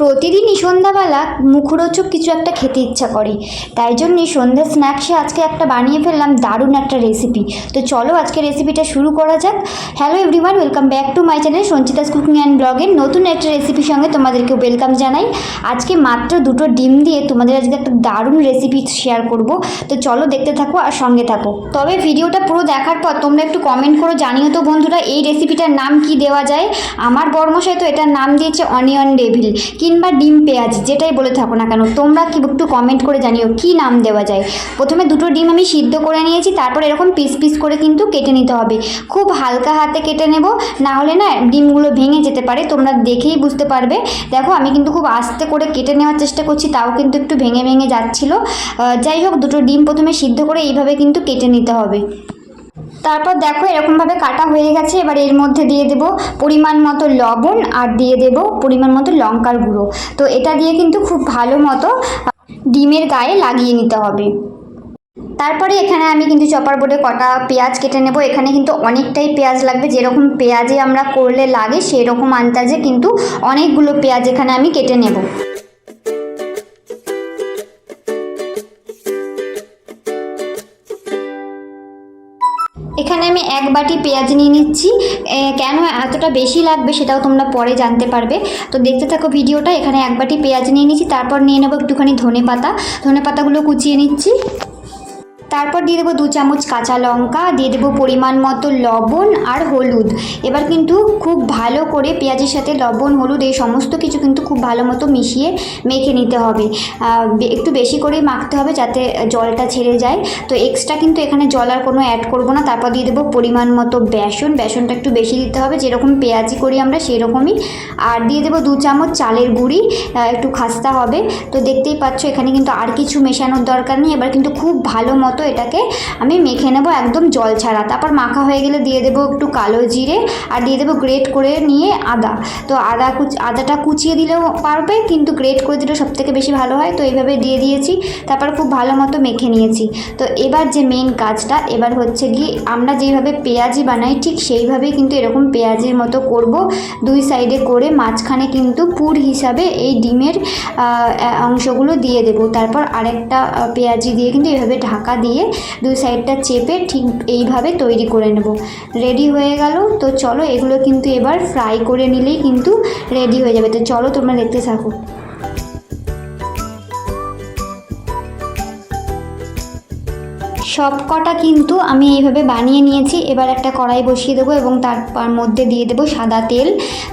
প্রতিদিনই সন্ধ্যাবেলা মুখরোচক কিছু একটা খেতে ইচ্ছা করে। তাই জন্যই সন্ধ্যা স্ন্যাক্সে আজকে একটা বানিয়ে ফেললাম, দারুণ একটা রেসিপি তো চলো আজকে রেসিপিটা শুরু করা যাক। Hello everyone welcome back to my channel Sanchita's cooking and ব্লগের নতুন একটা রেসিপির সঙ্গে তোমাদেরকে ওয়েলকাম জানাই। আজকে মাত্র দুটো ডিম দিয়ে তোমাদের আজকে একটা দারুণ রেসিপি শেয়ার করব। তো চলো দেখতে থাকো আর সঙ্গে থাকো। তবে ভিডিওটা পুরো দেখার পর তোমরা একটু কমেন্ট করো, জানিও তো বন্ধুরা এই রেসিপিটার নাম কি দেওয়া যায়। আমার বর্মশাই তো এটার নাম দিয়েছে অনিয়ন ডেভিল কিংবা ডিম পেঁয়াজ, যেটাই বলে থাকো না কেন, তোমরা কি একটু কমেন্ট করে জানিও কি নাম দেওয়া যায়। প্রথমে দুটো ডিম আমি সিদ্ধ করে নিয়েছি, তারপর এরকম পিস পিস করে কিন্তু কেটে নিতে হবে। খুব হালকা হাতে কেটে নেব, না হলে না ডিমগুলো ভেঙে যেতে পারে, তোমরা দেখেই বুঝতে পারবে। দেখো, আমি কিন্তু খুব আস্তে করে কেটে নেওয়ার চেষ্টা করছি, তাও কিন্তু একটু ভেঙে ভেঙে যাচ্ছিল। যাই হোক, দুটো ডিম প্রথমে সিদ্ধ করে এইভাবে কিন্তু কেটে নিতে হবে। তারপর দেখো এরকমভাবে কাটা হয়ে গেছে, এবার এর মধ্যে দিয়ে দেব পরিমাণ মতো লবণ আর দিয়ে দেব পরিমাণ মতো লঙ্কার গুঁড়ো। তো এটা দিয়ে কিন্তু খুব ভালো মতো ডিমের গায়ে লাগিয়ে নিতে হবে। তারপরে এখানে আমি কিন্তু চপার বোর্ডে কটা পেঁয়াজ কেটে নেব। এখানে কিন্তু অনেকটাই পেঁয়াজ লাগবে। যেরকম পেঁয়াজে আমরা করলে লাগে, সেরকম আন্দাজে কিন্তু অনেকগুলো পেঁয়াজ এখানে আমি কেটে নেব। এখানে আমি এক বাটি পেঁয়াজ নিয়ে নিচ্ছি। কেন এতটা বেশি লাগবে সেটাও তোমরা পরে জানতে পারবে। তো দেখতে থাকো ভিডিওটা, এখানে এক বাটি পেঁয়াজ নিয়ে নিচ্ছি, তারপর নিয়ে নেব একটুখানি ধনে পাতা ধনে পাতাগুলো কুচিয়ে নিচ্ছি। তারপর দিয়ে দেবো দু চামচ কাঁচা লঙ্কা, দিয়ে দেবো পরিমাণ মতো লবণ আর হলুদ। এবার কিন্তু খুব ভালো করে পেঁয়াজের সাথে লবণ, হলুদ এই সমস্ত কিছু কিন্তু খুব ভালো মতো মিশিয়ে মেখে নিতে হবে। একটু বেশি করেই মাখতে হবে যাতে জলটা ছেড়ে যায়। তো এক্সট্রা কিন্তু এখানে জল আর কোনো অ্যাড করব না। তারপর দিয়ে দেবো পরিমাণ মতো বেসন। বেসনটা একটু বেশি দিতে হবে। যেরকম পেঁয়াজি করি আমরা সেরকমই। আর দিয়ে দেবো দু চামচ চালের গুঁড়ি। একটু খাস্তা হবে। তো দেখতেই পাচ্ছ এখানে কিন্তু আর কিছু মেশানোর দরকার নেই। এবার কিন্তু খুব ভালো মতো এটাকে আমি মেখে নেব একদম জল ছাড়া। তারপর মাখা হয়ে গেলে দিয়ে দেবো একটু কালো জিরে আর দিয়ে দেবো গ্রেট করে নিয়ে আদা। তো আদা কুচ, আদাটা কুচিয়ে দিলেও পারবে, কিন্তু গ্রেট করে দিলেও সবথেকে বেশি ভালো হয়। তো এইভাবে দিয়ে দিয়েছি, তারপর খুব ভালো মতো মেখে নিয়েছি। তো এবার যে মেন কাজটা, এবার হচ্ছে কি আমরা যেইভাবে পেঁয়াজি বানাই, ঠিক সেইভাবেই কিন্তু এরকম পেঁয়াজির মতো করব। দুই সাইডে করে মাঝখানে কিন্তু পুর হিসাবে এই ডিমের অংশগুলো দিয়ে দেবো। তারপর আরেকটা পেঁয়াজি দিয়ে কিন্তু এভাবে ঢাকা দিয়ে দুই সাইডটা চেপে ঠিক এইভাবে তৈরি করে নেব। রেডি হয়ে গেল। তো চলো এগুলো কিন্তু এবার ফ্রাই করে নিলেই কিন্তু রেডি হয়ে যাবে। তো চলো তোমরা দেখতে থাকো। সব কটা কিন্তু আমি এইভাবে বানিয়ে নিয়েছি। এবার একটা কড়াই বসিয়ে দেবো এবং তার মধ্যে দিয়ে দেবো সাদা তেল।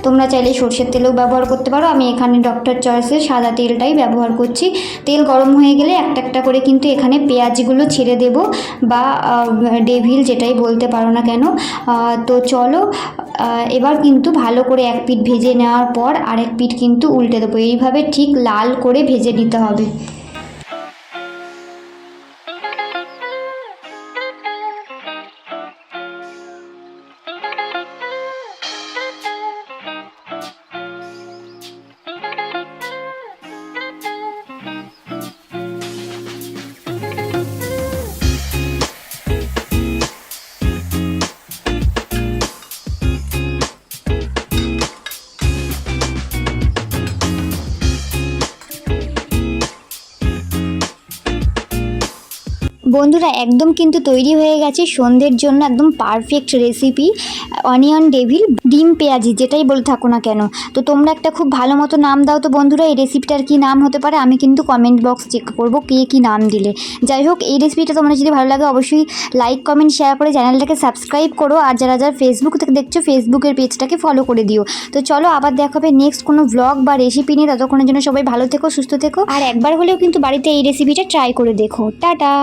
তোমরা চাইলে সর্ষের তেলও ব্যবহার করতে পারো। আমি এখানে ডক্টর চয়েসের সাদা তেলটাই ব্যবহার করছি। তেল গরম হয়ে গেলে একটা একটা করে কিন্তু এখানে পেঁয়াজগুলো ছেড়ে দেব বা ডেভিল যেটাই বলতে পারো না কেন। তো চলো এবার কিন্তু ভালো করে এক পিঠ ভেজে নেওয়ার পর আরেক পিঠ কিন্তু উল্টে দেবো। এইভাবে ঠিক লাল করে ভেজে নিতে হবে। Bye. বন্ধুরা, একদম কিন্তু তৈরি হয়ে গেছে সন্ধ্যের জন্য একদম পারফেক্ট রেসিপি অনিয়ন ডেভিল ডিম পেঁয়াজি, যেটাই বলে থাকো না কেন। তো তোমরা একটা খুব ভালো মতো নাম দাও তো বন্ধুরা, এই রেসিপিটার কি নাম হতে পারে, আমি কিন্তু কমেন্ট বক্স চেক করব কে কী নাম দিলে। যাই হোক, এই রেসিপিটা তোমরা যদি ভালো লাগে অবশ্যই লাইক কমেন্ট শেয়ার করে চ্যানেলটাকে সাবস্ক্রাইব করো আর যারা যারা ফেসবুক থেকে দেখছ ফেসবুকের পেজটাকে ফলো করে দিও। তো চলো, আবার দেখা হবে নেক্সট কোনো ব্লগ বা রেসিপি নিয়ে। ততক্ষণের জন্য সবাই ভালো থেকো, সুস্থ থেকো। আর একবার হলেও কিন্তু বাড়িতে এই রেসিপিটা ট্রাই করে দেখো। টাটা!